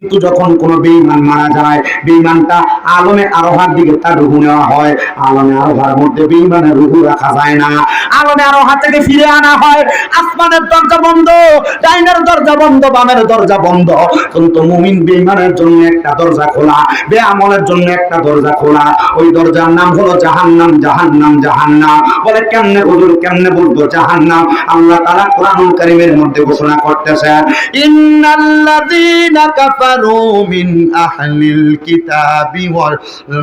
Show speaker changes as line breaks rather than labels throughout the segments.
কিন্তু যখন কোন বেঈমান মারা যায়, বেঈমানটা আলমে আরোহার দিকে তার রুহু নেওয়া হয়। আলমে আরোহার মধ্যে বেঈমানের রুহু রাখা যায় না। আলমে আরোহা থেকে ফিরে আনা হয়। আসমানের দরজা বন্ধ, ডাইনের দরজা বন্ধ, বামের দরজা বন্ধ। কিন্তু মুমিন বেঈমানের জন্য একটা দরজা খোলা, বেআমলের জন্য একটা দরজা খোলা। ওই দরজার নাম হলো জাহান্নাম জাহান্নাম জাহান্নাম। বলে কেমনে হুজুর, কেমনে বলব? জাহান্নাম। আল্লাহ তাআলা কোরআনুল কারীমের মধ্যে ঘোষণা করতেছেন, ইন্নাল্লাযীনা কাফারু মিন আহলিল কিতাবি ওয়াল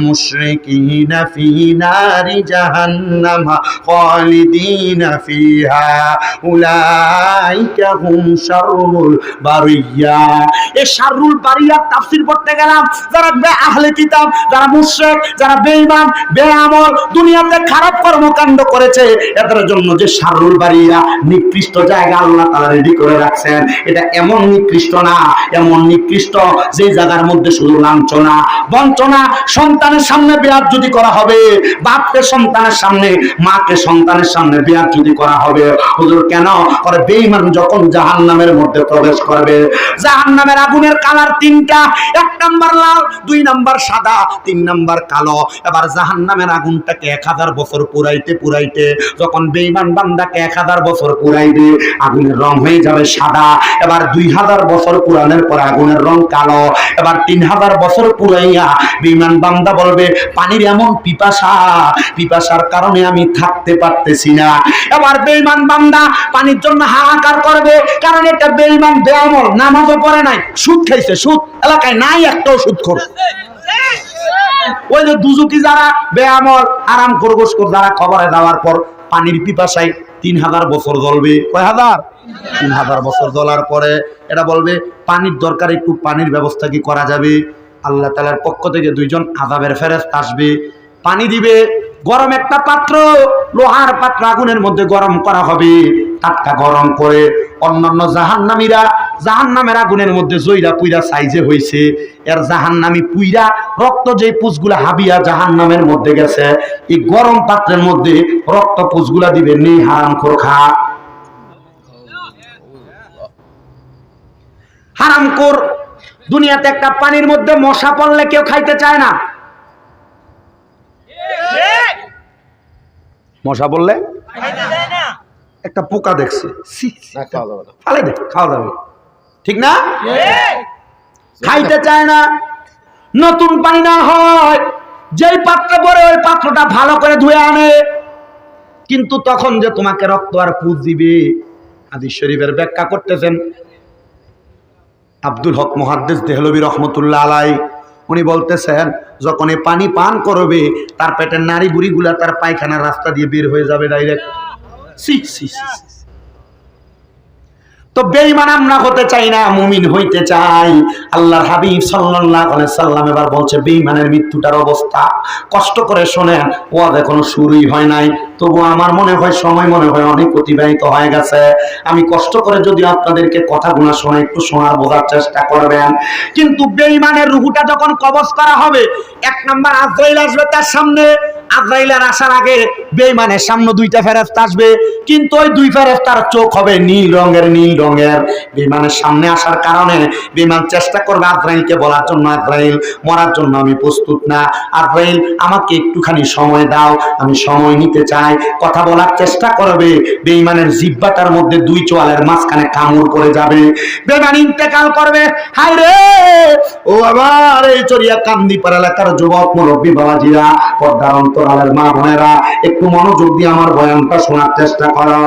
মুশরিকিনা ফি নারি জাহান্নাম খালিদিনা ফিহা উলাইকা হুম শাররুল বারিয়া এই শাররুল বারিয়া তাফসীর পড়তে গেলাম। যারা বে আহলে কিতাব, যারা মুশরিক, যারা বেঈমান, বেআমল, দুনিয়াতে খারাপ কর্মকাণ্ড করেছে, এদের জন্য যে শাররুল বারিয়া নিকৃষ্ট জায়গা আল্লাহ তাআলা রেডি করে রাখছেন, এটা এমন নিকৃষ্ট না, এমন নিকৃষ্ট যে জায়গার মধ্যে শুধু লাঞ্ছনা, বঞ্চনা, সন্তানের সামনে বেয়াত যদি করা হবে, বাপকে সন্তানের সামনে, মাকে সন্তানের সামনে বেয়াত যদি করা হবে, হুজুর কেন? করে বেঈমান যখন জাহান্নামের মধ্যে প্রবেশ করবে, জাহান্নামের আগুনের কালার তিনটা, এক নাম্বার লাল, দুই নাম্বার সাদা, তিন নাম্বার কালো। এবার জাহান্নামের আগুনটাকে এক হাজার বছর পুরাইতে পুরাইতে যখন বেঈমান বান্দাকে এক হাজার বছর পুরাইবে, আগুনের রং হয়ে যাবে সাদা। এবার দুই হাজার বছর পুরানোর পর আগুনের রং কালো। এবার তিন হাজার বছর পুরাইয়া বেঈমান বান্দা বলবে, পানির এমন পিপাসা, পিপাসার কারণে আমি থাকতে পারতেছি না। এবার বেঈমান বান্দা পানির জন্য হাহাকার করবে, কারণ এটা বেঈমান বেআমল নামাজও পড়ে নাই, সুদ খাইছে, সুদ। এলাকায় নাই একটাও সুদ খোর। ওই যে দুজুকি যারা বেআমল আরাম খরগোশ যারা খবরে দেওয়ার পর পানির পিপাসায় তিন হাজার বছর জ্বলবে। কয় হাজার তিন হাজার বছর জ্বলার পরে এটা বলবে পানির দরকার একটু পানির ব্যবস্থা কি করা যাবে? আল্লাহ তালার পক্ষ থেকে দুইজন আজাবের ফেরেস্ত আসবে পানি দিবে গরম একটা পাত্র, লোহার পাত্র আগুনের মধ্যে গরম করা হবে। টাটকা গরম করে অন্যান্য জাহান্নামীরা, জাহান্নামের আগুনের মধ্যে জইরা পুইরা সাইজে হইছে, এর জাহান্নামী পুইরা রক্ত যে পুষগুলা হাবিয়া জাহান্নামের মধ্যে গেছে, এই গরম পাত্রের মধ্যে রক্ত পুষগুলা দিবে, নেই হারাম খোর খা হারাম কর দুনিয়াতে একটা পানির মধ্যে মশা পড়লে কেউ খাইতে চায় না। মশা বললে? একটা পোকা দেখছে। ছি, ছি, দে খাওয়া যাবে। ঠিক না? খাইতে চায় না। নতুন পানি না হয়। যেই পাত্র পরে ওই পাত্রটা ভালো করে ধুয়ে আনে। কিন্তু তখন যে তোমাকে রক্ত আর পুজ দিবে হাদিস শরীফের ব্যাখ্যা করতেছেন। আব্দুল হক মহাদ্দেস দেহলবী রহমতুল্লাহ আলাই উনি বলতেছেন, যখন এ পানি পান করবে, তার পেটের নারী বুড়িগুলা তার পায়খানার রাস্তা দিয়ে বের হয়ে যাবে ডাইরেক্ট। তো বেঈমান আমরা হতে চাই না, মুমিন হইতে চাই। আল্লাহর হাবিব সাল্লাল্লাহু আলাইহি সাল্লাম এবার বলছে, বেঈমানের মৃত্যুটার অবস্থা। কষ্ট করে শোনেন, ওয়াজ এখনও শুরুই হয় নাই। তবু আমার মনে হয় সময় মনে হয় অনেক অতিবাহিত হয়ে গেছে। আমি কষ্ট করে যদি আপনাদেরকে কথাগুলো শোনা, একটু শোনার বোঝার চেষ্টা করবেন। কিন্তু বেঈমানের রুহুটা যখন কবজ করা হবে, এক নাম্বার আজরাইল আসবে তার সামনে। আজরাইলের আসার আগে বেঈমানের সামনে দুইটা ফেরেশতা আসবে। কিন্তু ওই দুই ফেরেশতার চোখ হবে নীল রঙের নীল রঙের। বিমানের সামনে আসার কারণে বিমান চেষ্টা করবে আজরাইলকে বলার জন্য, আজরাইল, মরার জন্য আমি প্রস্তুত না। আজরাইল, আমাকে একটুখানি সময় দাও। আমি সময় নিতে চাই। কথা বলার চেষ্টা করবে। বেঈমানের জিব্বাটার মধ্যে দুই চোয়ালের মাঝখানে কামড় পড়ে যাবে। বেঈমান ইন্তেকাল করবে। হায় রে! ও আবার এই চরিয়া কান্দি কান্দিপাড়া এলাকার যুবক, মুরব্বী বাবাজিরা, পর্দার অন্তরালের মা বোনেরা, একটু মনোযোগ দিয়ে আমার বয়ানটা শোনার চেষ্টা করো।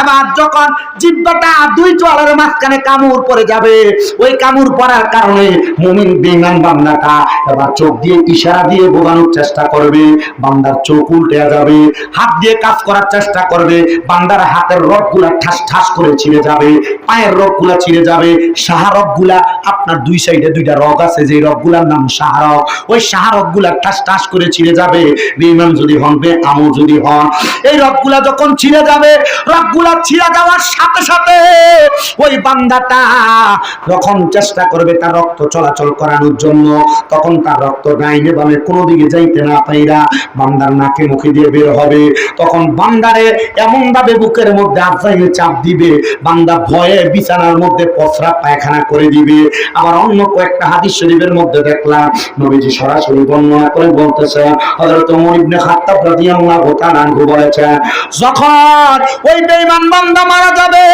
এবার যখন জিব্বাটা দুই চোয়ালের মাঝখানে কামড় পড়ে যাবে, ওই কামড় পড়ার কারণে মুমিন বেঈমান বান্দাটা এবার চোখ দিয়ে ইশারা দিয়ে বোঝানোর চেষ্টা করবে। বান্দার চোখ উল্টে যাবে। হাত দিয়ে কাজ করার চেষ্টা করবে, বান্দার হাতের রগগুলা ঠাস ঠাস করে ছিঁড়ে যাবে, পায়ের রগগুলা ছিঁড়ে যাবে। সাহা রগগুলা আপনার দুই সাইডে দুইটা রগ আছে যে রকগুলার নাম শাহরক ওই শাহরকগুলা ঠাস ঠাস করে ছিঁড়ে যাবে। বেঈমান যদি হন বে আমল যদি হন, এই রকগুলা যখন ছিঁড়ে যাবে রকগুলা ছিঁড়ে যাওয়ার সাথে সাথে ওই বান্দাটা যখন চেষ্টা করবে তার রক্ত চলাচল করানোর জন্য, তখন তার রক্ত ডাইনে বামে কোনো দিকে যাইতে না পাইরা বান্দার নাকে মুখে দিয়ে বের হবে। তখন বান্দারে এমন ভাবে বুকের মধ্যে আফজাইলে চাপ দিবে, বান্দা ভয়ে বিছানার মধ্যে পসরা পায়খানা করে দিবে। আবার অন্য কয়েকটা হাদিস শরীফের মধ্যে দেখলাম, নবীজি সরাসরি বর্ণনা করে বলতেছে, হযরত ওমর ইবনে খাত্তাব রাদিয়াল্লাহু তাআলা আনহু বলেছেন যখন ওই বেঈমান বান্দা মারা যাবে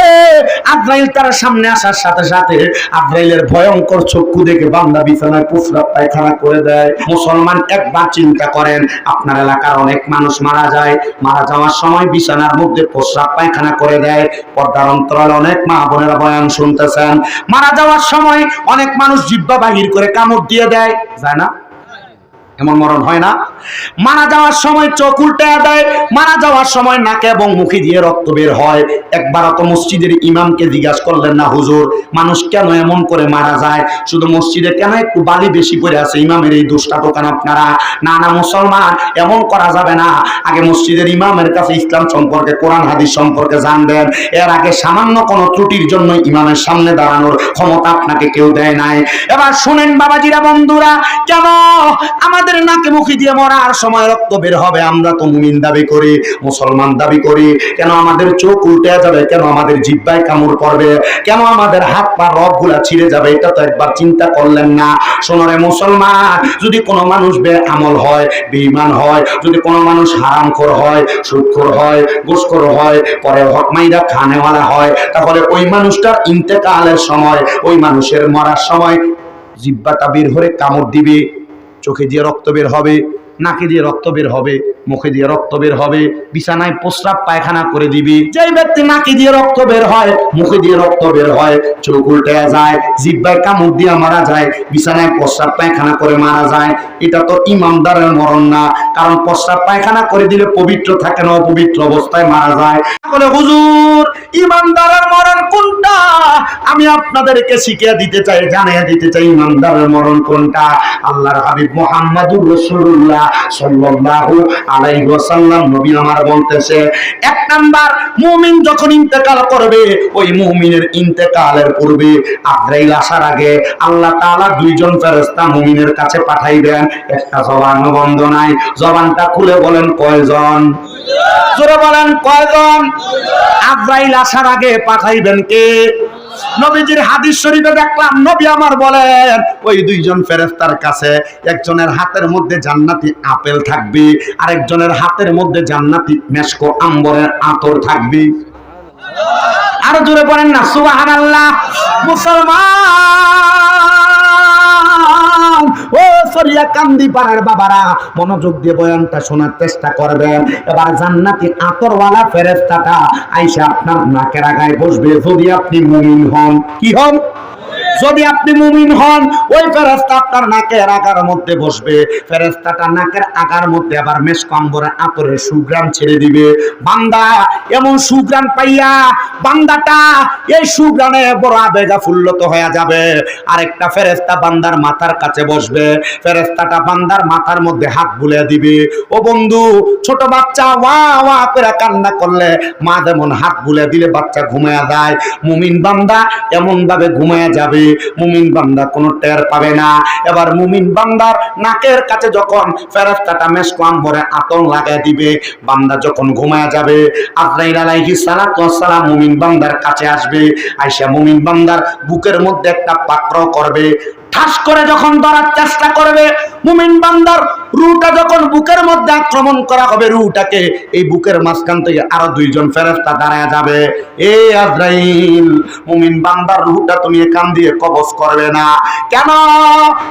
আজরাইল তার সামনে আসার সাথে সাথে আজরাইলের ভয়ঙ্কর চক্ষু দেখে বান্দা বিছানায় পুসরা পায়খানা করে দেয়। মুসলমান একবার চিন্তা করেন, আপনার এলাকার অনেক মানুষ মারা যায় মারা যাওয়ার সময় বিছানার মধ্যে প্রস্রাব পায়খানা করে দেয়। পর্দার অন্তরাল অনেক মা বোনেরা বয়ান শুনতেছেন। মারা যাওয়ার সময় অনেক মানুষ জিব্বা বাহির করে কামড় দিয়ে দেয়। যায় না? এমন মরণ হয় না? মারা যাওয়ার সময় চোখ উল্টে দেয় মারা যাওয়ার সময় নাকে এবং মুখে দিয়ে রক্ত বের হয়। একবার তো মসজিদের ইমামকে জিজ্ঞাসা করলেন, না হুজুর, মানুষ কেন এমন করে মারা যায়? শুধু মসজিদে কেন একটু বালি বেশি করে আছে? ইমামের এই দোষটা তো কেন আপনারা? না না মুসলমান, এমন করা যাবে না। আগে মসজিদের ইমামের কাছে ইসলাম সম্পর্কে, কোরআন, হাদিস সম্পর্কে জানবেন। এর আগে সামান্য কোনো ত্রুটির জন্য ইমামের সামনে দাঁড়ানোর ক্ষমতা আপনাকে কেউ দেয় নাই। এবার শুনেন বাবাজিরা, বন্ধুরা, কেন আমাদের নাকে মুখে দিয়ে মরার সময় রক্ত বের হবে, আমরা তো মুমিন দাবি করি, মুসলমান দাবি করি। কেন আমাদের চোখ উল্টে যাবে? কেন আমাদের জিব্বায় কামড় পড়বে? কেন আমাদের হাত পা রবগুলা ছিঁড়ে যাবে? এটা তো একবার চিন্তা করলেন না। শোনরে মুসলমান, যদি কোনো মানুষ বে আমল হয়, বেঈমান হয়, যদি কোনো মানুষ হারামখোর হয়, সুদখোর হয়, ঘুষখোর হয়, পরে হকমাইরা খানেওয়ালা হয়, তাহলে ওই মানুষটার ইন্তেকালের সময়, ওই মানুষের মরার সময় জিব্বাটা বের হয়ে কামড় দিবে, চোখে দিয়ে রক্ত বের হবে। নাকে দিয়ে রক্ত বের হবে। মুখে দিয়ে রক্ত বের হবে, বিছানায় প্রস্রাব পায়খানা করে দিবি। যেই ব্যক্তি নাকে দিয়ে রক্ত বের হয়, মুখে দিয়ে রক্ত বের হয়, চোখ উল্টে যায়, জিব্বায় কামড় দিয়ে মারা যায়, বিছানায় প্রস্রাব পায়খানা করে মারা যায়, এটা তো ইমানদারের মরণ না। কারণ প্রস্রাব পায়খানা করে দিলে পবিত্র থাকে না, অপবিত্র অবস্থায় মারা যায়। বলে, হুজুর, ইমানদারের মরণ কোনটা? আমি আপনাদেরকে শিখিয়ে দিতে চাই, জানিয়ে দিতে চাই, ইমানদারের মরণ কোনটা? আল্লাহর হাবিব মোহাম্মদুর রসুল্লাহ সাল্লাল্লাহু আলাইহি ওয়াসাল্লাম নবী আমার বলতেছে, এক নাম্বার মুমিন যখন ইন্তেকাল করবে, ওই মুমিনের ইন্তেকালের পূর্বে আজরাইল আসার আগে আল্লাহ তাআলা দুইজন ফেরেশতা মুমিনের কাছে পাঠাইবেন। একটা জবান বন্ধ নাই, জবানটা খুলে বলেন কয়জন? জোরে বলেন কয়জন? আজরাইল আসার আগে পাঠাইবেন কে? নবীজির হাদিস শরীফে দেখলাম, নবী আমার বলেন, ওই দুইজন ফেরেস্তার কাছে একজনের হাতের মধ্যে জান্নাতি আপেল থাকবে, আরেকজনের হাতের মধ্যে জান্নাতি মেশকো আম্বরের আতর থাকবে। আরও জোরে বলেন না সুবাহ মুসলমান! ও কান্দি পাড়ার বাবারা, মনোযোগ দিয়ে বয়ানটা শোনার চেষ্টা করবেন। এবার জান্নাতি আতরওয়ালা ফেরেস্তাটা আইসা আপনার নাকের আগায় বসবে, যদি আপনি মুমিন হন। কি হন? যদি আপনি মুমিন হন, ওই ফেরেস্তা আপনার নাকের আগার মধ্যে বসবে। ফেরেস্তাটা নাকের আগার মধ্যে আবার মেষ কম্বরের আতরের সুগ্রাম ছেড়ে দিবে। বান্দা, এমন সুগ্রাম পাইয়া বান্দাটা এই সুগ্রামে বড় আবেগা ফুল্লত হয়ে যাবে। আরেকটা ফেরেস্তা বান্দার মাথার কাছে বসবে। ফেরেস্তাটা বান্দার মাথার মধ্যে হাত বুলিয়ে দিবে। ও বন্ধু, ছোট বাচ্চা, ওয়া ওয়া করে কান্না করলে মা যেমন হাত বুলে দিলে বাচ্চা ঘুমায়া যায়। মুমিন বান্দা এমন ভাবে ঘুমায়া যাবে। মুমিন বান্দা কোনো টের পাবে না। এবার মুমিন বান্দার নাকের কাছে যখন ফেরেস্তাটা মেশকাম ভরে আতন লাগায় দিবে, বান্দা যখন ঘুমায় যাবে, আজরাইল আলাইহিস সালাতু ওয়াসসালাম মুমিন বান্দার কাছে আসবে, আইসা মুমিন বান্দার বুকের মধ্যে একটা পাকড়াও করবে, ঠাস করে যখন ধরার চেষ্টা করবে মুমিন বান্দার রুটা যখন বুকের মধ্যে আক্রমণ করা হবে রুটাকে এই বুকের মাঝখান থেকে আরও দুইজন ফেরেস্তা দাঁড়ায় যাবে। এ আজরাইল, মুমিন বান্দার রুটা তুমি এখান দিয়ে কবজ করবে না। কেন?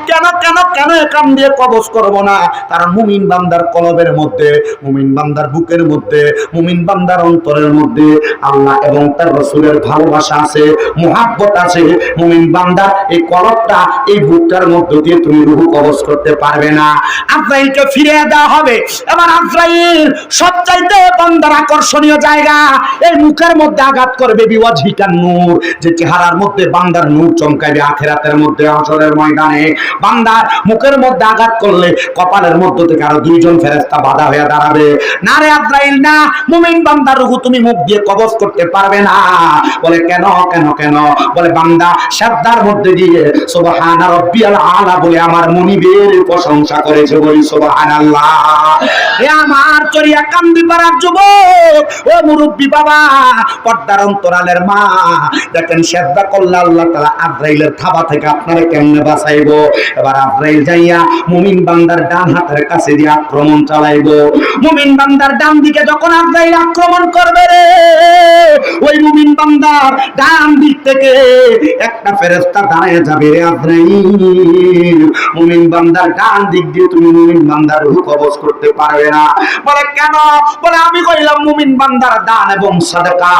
কেন কেন কেন এখান দিয়ে কবজ করব না? কারণ মুমিন বান্দার কলবের মধ্যে, মুমিন বান্দার বুকের মধ্যে, মুমিন বান্দার অন্তরের মধ্যে আল্লাহ এবং তার রসুলের ভালোবাসা আছে, মোহাব্বত আছে। মুমিন বান্দার এই কলবটা এই বুকটার মধ্য দিয়ে তুমি রুহু কবজ করতে পারবে না। আজরাইলকে ফিরিয়ে দেওয়া হবে। এবার আজরাইল সবচাইতে বান্দার আকর্ষণীয় জায়গা, এই মুখের মধ্যে আঘাত করবে বিওয়াজিকার নূর, যে চেহারার মধ্যে বান্দার নূর চমকাইবে আখেরাতের মধ্যে আসরের ময়দানে। বান্দার মুখের মধ্যে আঘাত করলে কপালের মধ্য থেকে আরও দুইজন ফেরেস্তা বাধা হয়ে দাঁড়াবে। না রে আজরাইল না, মুমিন বান্দার রুহু তুমি মুখ দিয়ে কবজ করতে পারবে না। বলে, কেন কেন কেন? বলে, বান্দা শ্রদ্ধার মধ্যে দিয়ে সুবহান রাব্বিয়াল আলা বলে আমার মনিবের প্রশংসা করেছে বলি, সুবহানাল্লাহ। হে আমার চরিয়া কান্দি পাড়ার যুবক, ও মুরব্বী বাবা, পর্দার অন্তরালের মা, দেখেন করলে আল্লাহ তাআলা আজরাইলের থাবা থেকে আপনারে কেমনে বাঁচাইবো? এবার আজরাইল যাইয়া মুমিন বান্দার ডান হাতের কাছে দিয়ে আক্রমণ চালাইবো। মুমিন বান্দার ডান দিকে যখন আজরাইল আক্রমণ করবে রে, ওই মুমিন বান্দার ডান দিক থেকে একটা ফেরেশতা দাঁড়ায় যাবে রে আজরাইল। মুমিন বান্দার ডান দিক দিয়ে তুমি মুমিন বান্দার রূহ কবজ করতে পারবে না। বলে, কেন? বলে, আমি কইলাম মুমিন বান্দার দান এবং সাদাকা।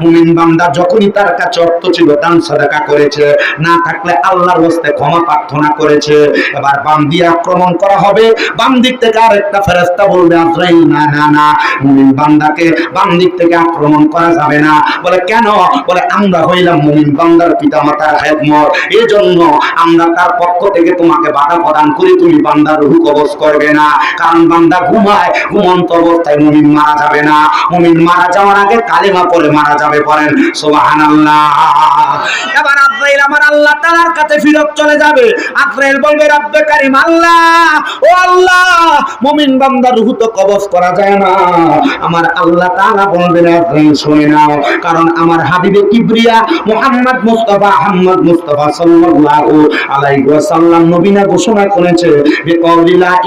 মুমিন বান্দা যখনই তার কাছে অর্থ ছিল, দান সাদাকা করেছে। না থাকলে আল্লাহর হস্তে ক্ষমা প্রার্থনা করেছে। এবার বাম দিয়ে আক্রমণ করা হবে। বাম দিক থেকে আরেকটা ফেরেশতা বলবে, আজরাইল, না না না, মুমিন বান্দাকে বাম দিক থেকে আক্রমণ করা যাবে না। বলে, কেন? বলে, আমরা হইলাম মুমিন বান্দার পিতা মাতার খেদমত। এই জন্য আমরা তার পক্ষ থেকে তোমাকে বাধা প্রদান করি তুমি বান্দার রুহু কবজ করবে না। কারণ বান্দা ঘুমায়, ঘুমন্ত অবস্থায় মুমিন মারা যাবে না। মুমিন মারা যাওয়ার আগে কালিমা পরে মারা যাবে পড়েন। সুবহানাল্লাহ। এবার আজরাইল আমার আল্লাহ তাআলার কাছে ফিরত চলে যাবে। আজরাইল বলবে, রব্বে কারিম, আল্লাহ, ও আল্লাহ, মুমিন বান্দার রুহু তো কবজ করা যায় না। আমার আল্লাহ তাআলা বলবেন, আজরাইল, শুনে নাও। কারণ আমার হাবিবে কিবরিয়া মুহাম্মদ মুস্তাফা আহমদ মুস্তাফা সাল্লাল্লাহু আলাইহি ওয়াসাল্লাম নবীনা ঘোষণা করেছে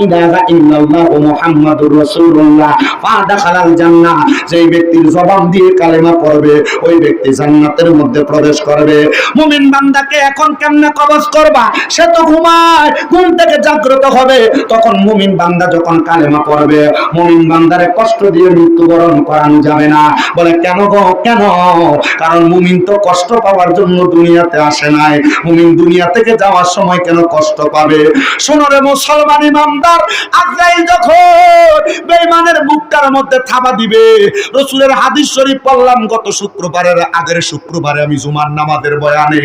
ইলাহা ইল্লাল্লাহু মুহাম্মাদুর রাসূলুল্লাহ। ফাদাখালাল জান্নাহ যেই ব্যক্তির জবান দিয়ে কালেমা পড়বে, ওই ব্যক্তি জান্নাতের মধ্যে প্রবেশ করবে। মুমিন বান্দাকে এখন কেমনে কবজ করবা? সে তো ঘুমায়, ঘুম থেকে জাগ্রত হবে। তখন মুমিন বান্দা যখন কালেমা পড়বে, মুমিন বান্দারে কষ্ট দিয়ে মৃত্যুবরণ করানো যাবে না। বলে, কেন গো? কেন? কারণ মুমিন তো কষ্ট পাওয়ার জন্য দুনিয়াতে আসে নাই। মুমিন দুনিয়া থেকে যাওয়ার সময় কেন কষ্ট পাবে? শোনো রে মুসলমান ইমানদার, আজরাইল যখন বেঈমানের বুকটার মধ্যে থাবা দিবে রসুলের হাদিস শরীফ পড়লাম গত শুক্রবারের আগের শুক্রবারে আমি জুমার নামাজের বয়ানে।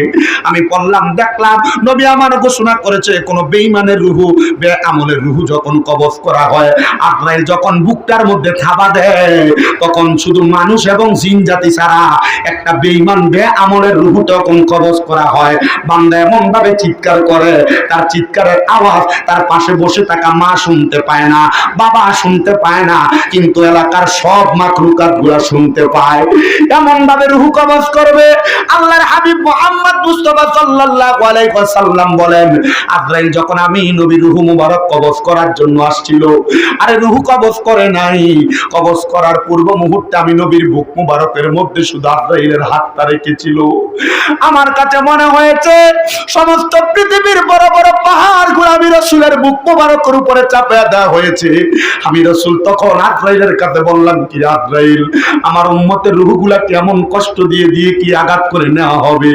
আমি পড়লাম, দেখলাম নবী আমার ঘোষণা করেছে, কোন বেঈমানের রুহু বে আমলের রুহু যখন কবজ করা হয় আজরাইল যখন বুকটার মধ্যে থাবা দেয়, তখন শুধু মানুষ এবং জিন জাতি ছাড়া একটা বেঈমান বে আমলের রুহু তখন কবজ করা হয়। বান্দা এমন ভাবে চিৎকার করে, তার চিৎকারের আওয়াজ তার পাশে বসে থাকা মা শুনতে পায় না, বাবা শুনতে পায় না, কিন্তু এলাকার সব মাকলুকাত গুলা শুনতে পায়। এমন ভাবে রুহু কবজ করবে। আল্লাহর হাবিব মুহাম্মদ মুস্তাফা সাল্লাল্লাহু আলাইহি ওয়াসাল্লাম বলেন, আজরাইল যখন আমি নবী রুহু মুবারক কবজ করার জন্য আসছিল, আরে রুহু কবজ করে নাই। কবজ করার পূর্ব মুহূর্তে আমি নবীর বুক মুবারকের মধ্যে শুধু আজরাইলের হাতটা রেখেছিল। আমার কাছে মনে হয়েছে, সমস্ত পৃথিবীর বড় বড় পাহাড়গুলো রসুলের বুক মুবারকের উপরে চাপে দেওয়া হয়েছে। আমি রসুল তখন আজরাইলের কাছে বললাম, কি আজরাইল আমার উম্মতের রুহগুলা কেমন কষ্ট দিয়ে দিয়ে কি আঘাত করে নেওয়া হবে?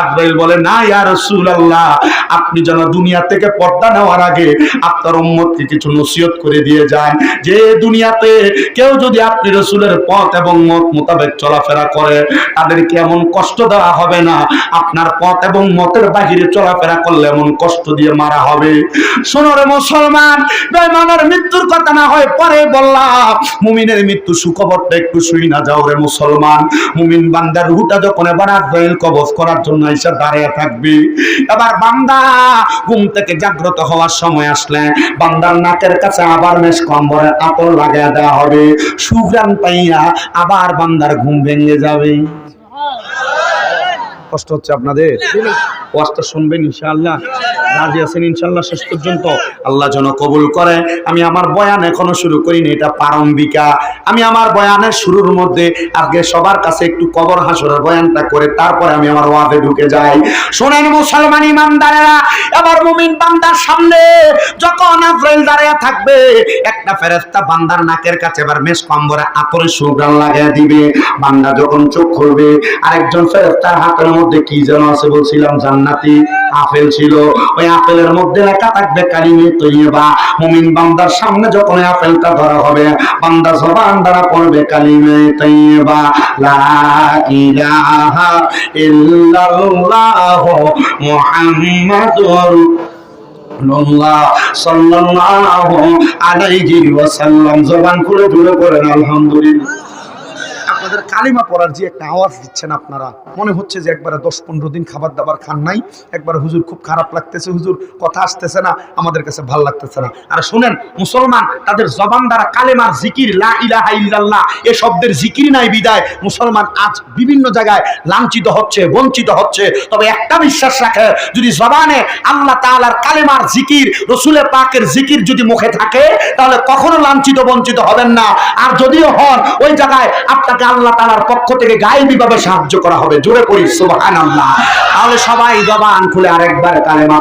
আজরাইল বলে, না, ইয়া রসুল আল্লাহ আপনি যেন দুনিয়া থেকে পর্দা নেওয়ার আগে আপনার উম্মতকে কিছু নসিহত করে দিয়ে যান। যে দুনিয়াতে কেউ যদি আপনি রসুলের পথ এবং মত মোতাবেক চলাফেরা করে তাদেরকে এমন কষ্ট দেওয়া হবে না? আপনার পথ এবং মতের বাহিরে চলাফেরা করলে এমন কষ্ট দিয়ে মারা হবে। শোনো রে মুসলমান, বেঈমানের মৃত্যুর কথা না হয় পরে বললাম, মুমিনের মৃত্যু সুখবরটা একটু শুই না যাও রে মুসলমান। মুমিন বান্দার রুহুটা যখন এবার আজরাইল কবজ করার জন্য এসে দাঁড়িয়ে থাকবে। এবার বান্দা ঘুম থেকে জাগ্রত হওয়ার সময় আসলে বান্দার নাকের কাছে আবার মেশ কম্বরের আতর লাগিয়ে দেওয়া হবে। সুগ্রাম পাইয়া আবার বান্দার ঘুম ভেঙে যাবে। কষ্ট হচ্ছে আপনাদের? ওয়াজটা শুনবেন ইনশাআল্লাহ। রাজি আছেন ইনশাআল্লাহ শেষ পর্যন্ত। আল্লাহ যেন কবুল করে। আমি আমার বয়ান এখনও শুরু করিনি, এটা প্রারম্ভিকা। আমি আমার বয়ানের শুরুর মধ্যে আজকে সবার কাছে একটু কবর হাসরের বয়ানটা করে তারপরে আমি আমার ওয়াজে ঢুকে যাই। শোনেন মুসলমান ইমানদারেরা এবার মুমিন বান্দার সামনে যখন আজরাইল দাঁড়িয়ে থাকবে, একটা ফেরেশতা বান্দার নাকের কাছে এবার মেষ কম্বরে আতরে সুগ্রাণ লাগিয়ে দিবে। বান্দা যখন চোখ খুলবে, আরেকজন ফেরেশতার হাতের মধ্যে কি যেন আছে বলছিলাম, জান্নাতি আপেল ছিল। ওই আপেলের মধ্যে লেখা থাকবে কালিমে তৈবা মুমিন বান্দার সামনে যখন আপেলটা ধরা হবে, বান্দা জবান দ্বারা পড়বে কালিমে তৈবা লা ইলাহা ইল্লাল্লাহ মুহাম্মাদুর সাল্লাল্লাহু আলাইহি ওয়াসাল্লাম। জবান খুলে ধরে পড়েন, আলহামদুলিল্লাহ।
আপনাদের কালিমা পড়ার যে একটা আওয়াজ দিচ্ছেন আপনারা, মনে হচ্ছে যে একবারে দশ পনেরো দিন খাবার দাবার খান নাই। একবার হুজুর খুব খারাপ লাগতেছে, হুজুর কথা আসতেছে না, আমাদের কাছে ভালো লাগতেছে না। আর শুনেন, মুসলমান তাদের জবান দ্বারা কালেমার জিকির, লা এ শব্দের জিকির নাই বিদায়। মুসলমান আজ বিভিন্ন জায়গায় লাঞ্ছিত হচ্ছে, বঞ্চিত হচ্ছে। তবে একটা বিশ্বাস রাখে যদি জবানে আল্লাহ তাআলার কালেমার জিকির, রসুলে পাকের জিকির যদি মুখে থাকে, তাহলে কখনো লাঞ্ছিত, বঞ্চিত হবেন না। আর যদিও হন, ওই জায়গায় আপনাকে আল্লাহ তাআলার পক্ষ থেকে গায়েবী ভাবে সাহায্য করা হবে। জোরে পড়ি সুবহানাল্লাহ। তাহলে সবাই জবান খুলে আরেকবার কালেমা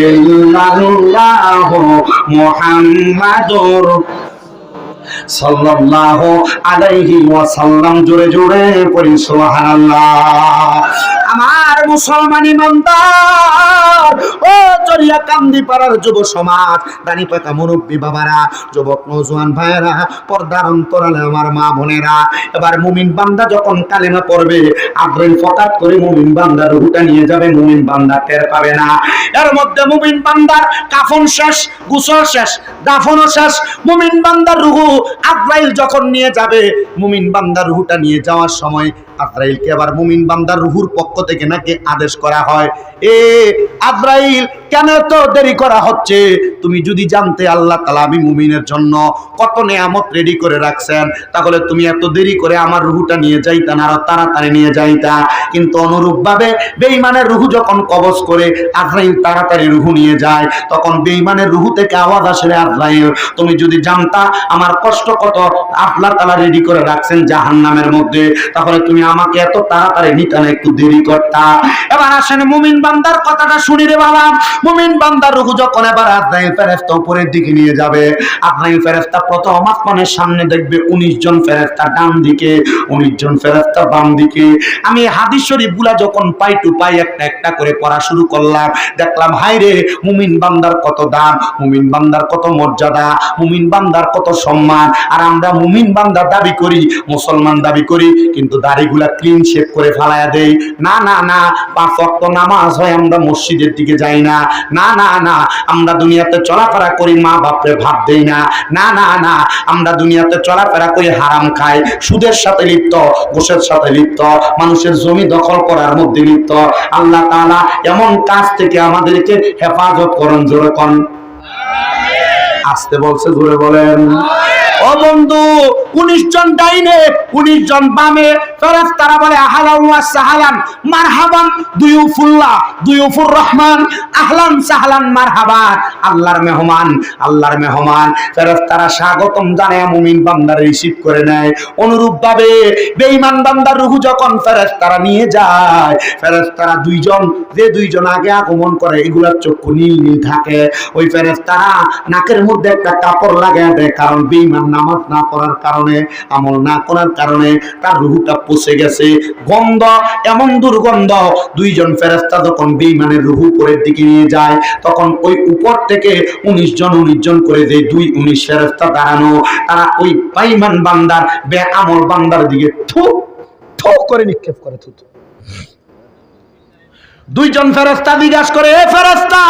ইল্লাল্লাহ মুহাম্মাদুর জোরে জোরে পড়ি সুবহানাল্লাহ। আমার মুসলমান ইমানদার ও কান্দি পাড়ার যুব সমাজ। দানি পাকা মুরব্বী বাবারা, যুবক ভাইয়েরা, পর্দার অন্তরালে আমার মা বোনেরা, এবার মুমিন বান্দা যখন কালেমা পড়বে করে মুমিন বান্দার রুহুটা নিয়ে যাবে, মুমিন বান্দা টের পাবে না। এর মধ্যে মুমিন বান্দার কাফন শেষ, গুসল শেষ, দাফনও শেষ, মুমিন বান্দার রুহু আজরাইল যখন নিয়ে যাবে, মুমিন বান্দার রুহুটা নিয়ে যাওয়ার সময় আজরাইলকে আবার মুমিন বান্দার রুহুর পক্ষ থেকে নাকি আদেশ করা হয়? এ আজরাইল, কেন তো দেরি করা হচ্ছে? তুমি যদি জানতে আল্লাহ তালা আমি মুমিনের জন্য কত নেয়ামত রেডি করে রাখছেন, তাহলে তুমি এত দেরি করে আমার রুহুটা নিয়ে যাইতা না আরও তাড়াতাড়ি নিয়ে যাইতা। কিন্তু অনুরূপ ভাবে বেঈমানের রুহু যখন কবজ করে আজরাইল তাড়াতাড়ি রুহু নিয়ে যায়, তখন বেঈমানের রুহু থেকে আওয়াজ আসলে আজরাইল, তুমি যদি জানতা আমার কষ্ট কত আল্লাহ তালা রেডি করে রাখছেন জাহান্নামের মধ্যে, তাহলে তুমি আমাকে এত তাড়াতাড়ি নিতে না একটু দেরি করতা। এবার আসেন মুমিন বান্দার কথাটা শুনি রে বাবা। মুমিন বান্দার রুহু যখন এবার আজরাইল ফেরেশতা উপরের দিকে নিয়ে যাবে, আজরাইল ফেরেশতা প্রথম আসমানের সামনে দেখবে 19 জন ফেরেশতা ডান দিকে 19 জন ফেরেশতা বাম দিকে। আমি হাদিস শরীফগুলা যখন পাই টু পাই একটা একটা করে পড়া শুরু করলাম, দেখলাম হাই রে, মুমিন বান্দার কত দাম, মুমিন বান্দার কত মর্যাদা, মুমিন বান্দার কত সম্মান। আর আমরা মুমিন বান্দার দাবি করি, মুসলমান দাবি করি, কিন্তু দাড়িগুলা ক্লিন শেপ করে ফালায়া দেই। না না না, পাঁচ ওয়াক্ত নামাজ হয়, আমরা মসজিদের দিকে যাই না। না না না, আমরা দুনিয়াতে চলাফেরা করি, মা বাপরে ভাত দেই না। না না না, আমরা দুনিয়াতে চলাফেরা করি, হারাম খাই। সুদের সাথে লিপ্ত ঘুষের সাথে লিপ্ত, মানুষের জমি দখল করার মধ্যে লিপ্ত। আল্লাহ তাআলা এমন কাজ থেকে আমাদেরকে হেফাজত করুন, জোরে কন। আসতে বলছে, জোরে বলেন। ও বন্ধু, উনিশ জন ডাইনে, উনিশ জন বামে ফেরাজ তারা বলে, আহালান ওয়া সাহালান, মারহাবান দুয়ুফুল্লাহ দুয়ুফুর রহমান, আহলান সাহলান, মারহাবান, আল্লাহর মেহমান আল্লাহর মেহমান। ফেরাজ তারা স্বাগতম জানায়, মুমিন বান্দার রিসিভ করে নেয়। অনুরূপ ভাবে বেঈমান বান্দার রুহু যখন ফেরেজ তারা নিয়ে যায় ফেরেজ তারা দুইজন, যে দুইজন আগে আগমন করে, এগুলার চক্ষু নীল নীল থাকে। ওই ফেরেজ তারা নাকের মধ্যে একটা কাপড় লাগায় দেয়, কারণ বেঈমান নামাজ না পড়ার কারণে, আমল না করার কারণে তার রুহুটা পচে গেছে গন্ধ, এমন দুর্গন্ধ, দুইজন ফেরেস্তা যখন বেঈমানের রুহু উপরের দিকে নিয়ে যায়, তখন ওই উপর থেকে উনিশ জন উনিশ জন করে যে দুই, উনিশ ফেরেস্তা দাঁড়ানো, তারা ওই বেঈমান বান্দার বে আমল বান্দার দিকে থু থু করে নিক্ষেপ করে, থু থু। দুইজন ফেরেস্তা জিজ্ঞাসা করে, এ ফেরেস্তা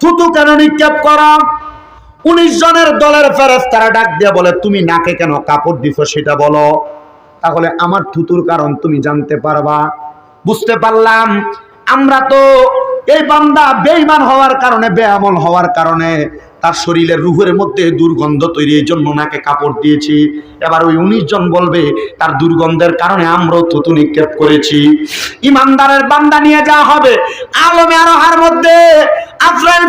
থুতু কেন নিক্ষেপ করা? উনিশ জনের দলের ফেরেস্তারা ডাক দিয়ে বলে, তুমি নাকে কেন কাপড় দিছো সেটা বলো। তাহলে আমার থুতুর কারণ তুমি জানতে পারবা। বুঝতে পারলাম। আমরা তো এই বান্দা বেঈমান হওয়ার কারণে, বেআমল হওয়ার কারণে তার শরীরের রুহের মধ্যে দুর্গন্ধ তৈরি, এই জন্য নাকে কাপড় দিয়েছি। এবার ওই উনিশ জন বলবে, তার দুর্গন্ধের কারণে আমরাও থুতু নিক্ষেপ করেছি। ইমানদারের বান্দা নিয়ে যাওয়া হবে। আলমে আরোহার মধ্যে আজরাইল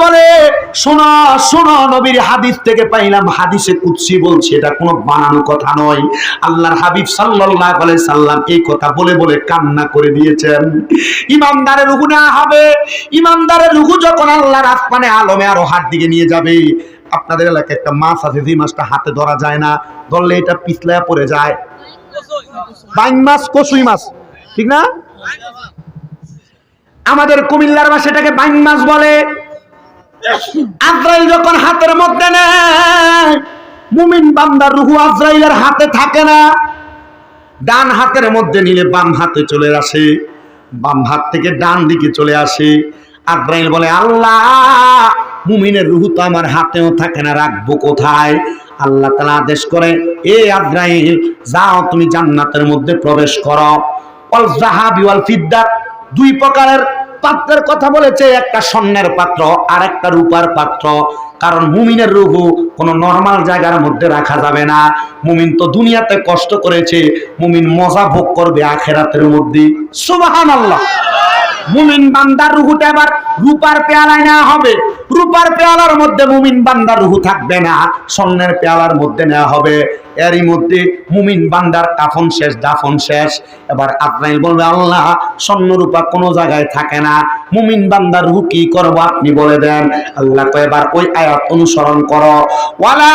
বলে, শোনো শোনো, নবীর হাদিস থেকে পাইলাম, হাদিসে কুদসি বলছে, এটা কোনো বানানো কথা নয়। আল্লাহর হাবিব সাল্লাল্লাহু আলাইহি সাল্লাম এই কথা বলে বলে কান্না করে দিয়েছেন। ইমানদারের রুহু নেওয়া হবে। ইমানদারের রুহু যখন আল্লাহর আসমানে আলমে আরও হাত দিকে নিয়ে যাবে আপনাদের এলাকায় একটা মাছ আছে, যে মাছটা হাতে ধরা যায় না, ধরলে এটা পিছলায় পড়ে যায়। মাছ, কচুই মাছ, ঠিক না? আমাদের কুমিল্লার ভাষাটাকে বাইন মাছ বলে। আজরাইল যখন হাতের মধ্যে নেয়, মুমিন বান্দার রুহু আজরাইলের হাতে থাকে না। ডান হাতের মধ্যে নিলে বাম হাতে চলে আসে, বাম হাত থেকে ডান দিকে চলে আসে। আজরাইল বলে, আল্লাহ মুমিনের রুহু তো আমার হাতেও থাকে না, রাখব কোথায়? আল্লাহ তালা আদেশ করে, এ আজরাইল, যাও তুমি জান্নাতের মধ্যে প্রবেশ করো। অল দুই প্রকারের পাত্রের কথা বলেছে, একটা স্বর্ণের পাত্র আর একটা রূপার পাত্র। কারণ মুমিনের রুহু কোনো নর্মাল জায়গার মধ্যে রাখা যাবে না। মুমিন তো দুনিয়াতে কষ্ট করেছে, মুমিন মজা ভোগ করবে আখেরাতের মধ্যে। সুবাহান আল্লাহ মুমিন বান্দার রুহুটা এবার রূপার পেয়ালায় নেওয়া হবে। রূপার পেয়ালার মধ্যে মুমিন বান্দার রুহু থাকবে না, স্বর্ণের পেয়ালার মধ্যে নেওয়া হবে। এরই মধ্যে মুমিন বান্দার কাফন শেষ, দাফন শেষ। এবার আজরাইল বলবে, আল্লাহ, স্বর্ণ রূপা কোনো জায়গায় থাকে না। মুমিন বান্দার রুহু কি করব আপনি বলে দেন। আল্লাহ তো এবার ওই আয়াত অনুসরণ করো। ওয়ালা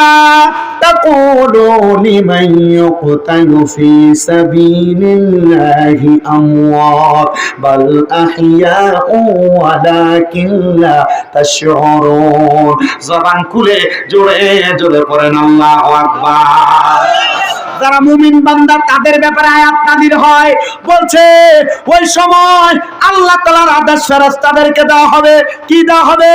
তাকুলু লিমান ইউকতালু ফি সাবিলিল্লাহি আমওয়াত, বাল আহইয়াউ ওয়ালাকিন লা তাশউরুন জবান খুলে জোরে জোরে পড়েন আল্লাহ আকবার। যারা মুমিন বান্দা, তাদের ব্যাপারে আয়াত নাদির হয়। বলছে, ওই সময় আল্লাহ তাআলার আদেশ ফেরেশতাদেরকে দেওয়া হবে। কি দেওয়া হবে?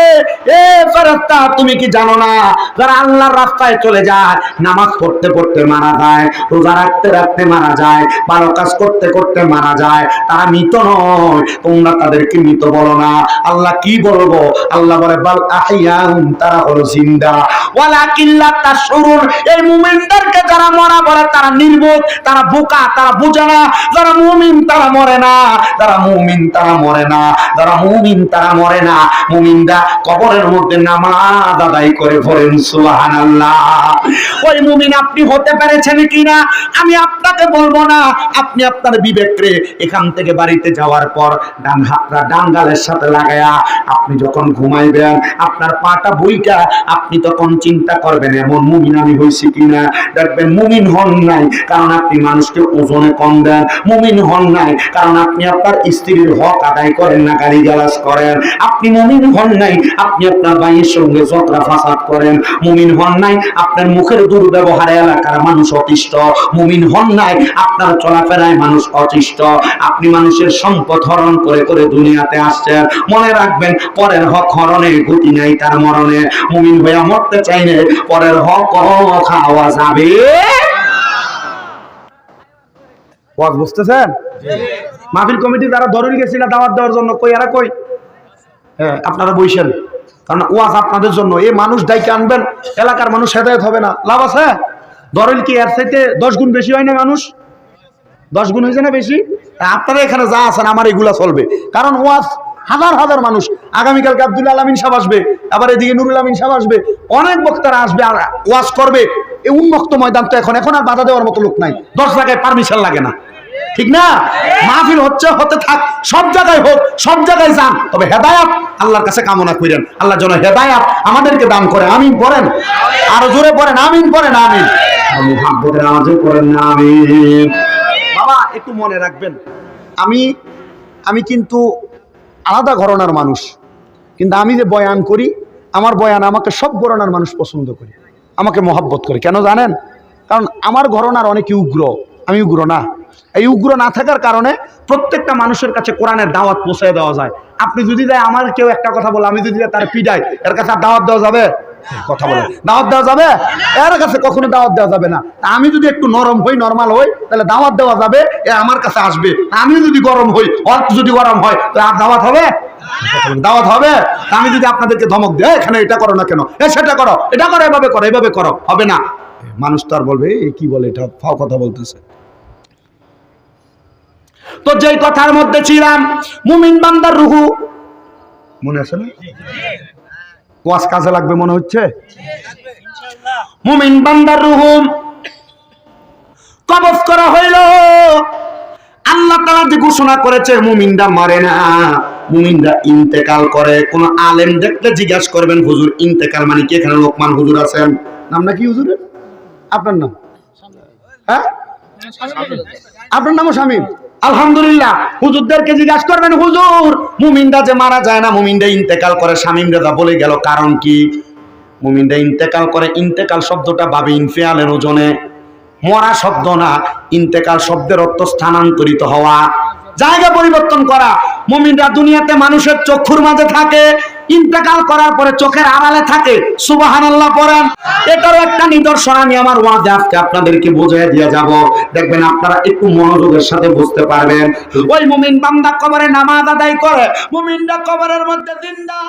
এ ফেরেশতা, তুমি কি জানো না? যারা আল্লাহর রাস্তায় চলে যায়, নামাজ পড়তে পড়তে মারা যায়, রোজা রাখতে রাখতে মারা যায়, ভালো কাজ করতে করতে মারা যায়, তারা মৃত নয়। তোমরা তাদেরকে মৃত বলো না। আল্লাহ কি বলব? আল্লাহ বলে, বাল আহিয়াহুম তারা হলো জিন্দা। ওয়ালাকিল্লা তাশউরুন এই মুমিনদেরকে যারা মরা বলে তারা নির্বোধ, তারা বোকা, তারা বোঝে না যারা মুমিন তারা মরে না যারা মুমিন তারা মরে না যারা মুমিন তারা মরে না মুমিনরা কবরের মধ্যে নামাজ আদায় করে পড়েন, সুবহানাল্লাহ। ওই মুমিন আপনি হতে পেরেছেন কিনা, আমি আপনাকে বলব না, আপনি আপনার বিবেকরে এখান থেকে বাড়িতে যাওয়ার পর ডান হাতটা ডান গালের সাথে লাগায়া আপনি যখন ঘুমাইবেন, আপনার পাটা বইটা আপনি তখন চিন্তা করবেন, এমন মুমিন আমি হয়েছি কিনা, দেখবেন মুমিন হন নাই, কারণ আপনি মানুষকে ওজনে কম দেন, মুমিন হন নাই, কারণ আপনি আপনার স্ত্রীর হক আদায় করেন না গালি গালাজ করেন। আপনি মুমিন হন নাই, আপনি আপনার ভাইয়ের সঙ্গে ঝগড়া ফাসাদ করেন। মুমিন হন নাই, আপনার মুখের দুর্ব্যবহারে এলাকার মানুষ অতিষ্ঠ। মুমিন হন নাই, আপনার চলাফেরায় মানুষ অতিষ্ঠ। আপনি মানুষের সম্পদ হরণ করে করে দুনিয়াতে আসছেন। মনে রাখবেন, পরের হক হরণে গতি নাই তার মরণে। মুমিন হইয়া মরতে চাইলে পরের হক খাওয়া যাবে ওয়াজ বুঝতেছেন? মাহফিল কমিটি যারা দরুল গেছিল দাওয়াত দেওয়ার জন্য কই এরা কই? হ্যাঁ আপনারা বইছেন কারণ ওয়াজ আপনাদের জন্য। এই মানুষ ডাইকে আনবেন এলাকার মানুষ হেদায়ত হবে না। লাভ আছে? দরুল কি এর চাইতে দশ গুণ বেশি হয় না মানুষ? দশ গুণ হয়েছে না বেশি? আপনারা এখানে যা আছেন আমার এগুলা চলবে। কারণ ওয়াজ হাজার হাজার মানুষ। আগামীকালকে আব্দুল আলমিন সাহেব আসবে আবার এদিকে নুরুল আমিন সাহেব আসবে। অনেক বক্তারা আসবে আর ওয়াজ করবে। এই উন্মুক্ত ময়দান তো এখন এখন আর বাধা দেওয়ার মতো লোক নাই। দশ জায়গায় পারমিশন লাগে না। ঠিক না? মাহফিল হচ্ছে, হতে থাক, সব জায়গায় হোক, সব জায়গায় যান, তবে হেদায়াত আল্লাহর কাছে কামনা করেন। আল্লাহ যেন হেদায়াত আমাদেরকে দান করে। আমিন পড়েন? আরও জোরে পড়েন, আমিন পড়েন, আমিন। আমি হাব্বতের আওয়াজে পড়েন আমিন। বাবা, একটু মনে রাখবেন। আমি আমি কিন্তু আলাদা ঘরনার মানুষ। কিন্তু আমি যে বয়ান করি, আমার বয়ান আমাকে সব ঘরনার মানুষ পছন্দ করে। আমাকে মহাব্বত করে। কেন জানেন? কারণ আমার ঘরনার অনেকে উগ্র। আমি উগ্র না। এই উগ্র না থাকার কারণে প্রত্যেকটা মানুষের কাছে কোরআনের দাওয়াত পৌঁছে দেওয়া যায়। আপনি যদি দেয় আমার কেউ একটা কথা বলে, আমি যদি তার পিডাই এর কাছে আর দাওয়াত দেওয়া যাবে? কথা বলে। দাওয়াত দেওয়া যাবে? এর কাছে কখনো দাওয়াত দেওয়া যাবে না। আমি যদি একটু নরম হই নরমাল হই, তাহলে দাওয়াত দেওয়া যাবে, এ আমার কাছে আসবে। আমি যদি গরম হই, অর্থ যদি গরম হয়, তো আর দাওয়াত হবে? দাওয়াত হবে আমি যদি আপনাদেরকে ধমক দিই, এখানে এটা করো না কেন? এ, সেটা করো, এটা করো, এভাবে করো এভাবে করো, হবে না। মানুষ তো আর বলবে এই কি বলে, এটা ফাও কথা বলতেছে। তো যেই কথার মধ্যে ছিলাম, মুমিন বান্দার রুহু, মনে আছে না? ওয়াজ কাজে লাগবে মনে হচ্ছে? মুমিন বান্দার রুহু কবজ করা হইল। আল্লাহ তাআলা যে ঘোষণা করেছে, মুমিনরা মারে না। মুমিনরা ইন্তেকাল করে। কোন আলেম দেখলে জিজ্ঞাসা করবেন, হুজুর, ইন্তেকাল মানে কি? এখানে লোকমান হুজুর আছেন? নাম নাকি হুজুরের? আপনার নাম? হ্যাঁ?
আপনার নামও শামীম
আলহামদুলিল্লাহ। হুজুরদেরকে জিজ্ঞাসা করবেন, হুজুর, মুমিনরা যে মারা যায় না, মুমিনরা ইন্তেকাল করে? স্বামীম রেজা বলে গেল, কারণ কি? মুমিনরা ইন্তেকাল করে। ইন্তেকাল শব্দটা বাবে ইনফিয়ালের ওজনে। মরা শব্দ না, ইন্তেকাল শব্দের অর্থ স্থানান্তরিত হওয়া। জায়গা পরিবর্তন করা। মুমিনরা দুনিয়াতে মানুষের চক্ষুর মাঝে থাকে, ইন্তেকাল করার পরে চোখের আড়ালে থাকে। সুবহানাল্লাহ পড়েন। এটারও একটা নিদর্শন, আমি আমার ওয়াজে আজকে আপনাদেরকে বুঝিয়ে দিয়ে যাব। দেখবেন আপনারা একটু মনোযোগের সাথে বুঝতে পারবেন। ওই মুমিন বান্দা কবরে নামাজ আদায় করে, মুমিনরা কবরের মধ্যে জিন্দা।